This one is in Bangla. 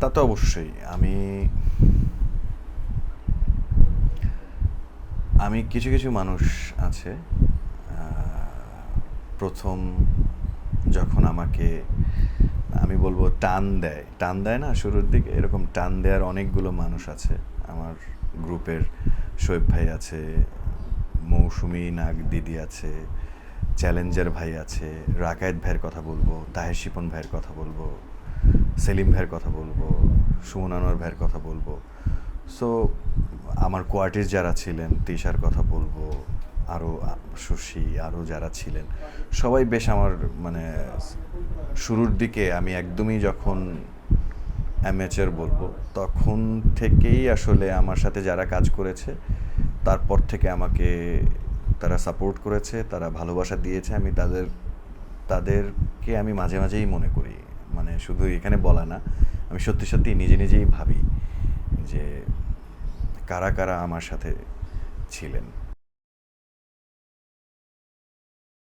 তা তো অবশ্যই। আমি আমি কিছু কিছু মানুষ আছে প্রথম যখন আমাকে, আমি বলব টান দেয়। টান দেয় না, শুরুর দিকে এরকম টান দেওয়ার অনেকগুলো মানুষ আছে। আমার গ্রুপের শোয়েব ভাই আছে, মৌসুমি নাগ দিদি আছে, চ্যালেঞ্জার ভাই আছে, রাকায়েত ভাইয়ের কথা বলব তাহের শিপন ভাইয়ের কথা বলব সেলিম ভাইয়ের কথা বলব, সুমন আনোয়ার ভাইয়ের কথা বলব। সো আমার কোয়ার্টিস যারা ছিলেন, তিশার কথা বলব আরও শশী আরও যারা ছিলেন, সবাই বেশ আমার মানে শুরুর দিকে আমি একদমই যখন অ্যামেচার বলব, তখন থেকেই আসলে আমার সাথে যারা কাজ করেছে, তারপর থেকে আমাকে তারা সাপোর্ট করেছে, তারা ভালোবাসা দিয়েছে, আমি তাদের, তাদেরকে আমি মাঝে মাঝেই মনে করি। মানে শুধু এখানে বলা না, আমি সত্যি সত্যি নিজে নিজেই ভাবি যে কারা কারা আমার সাথে ছিলেন।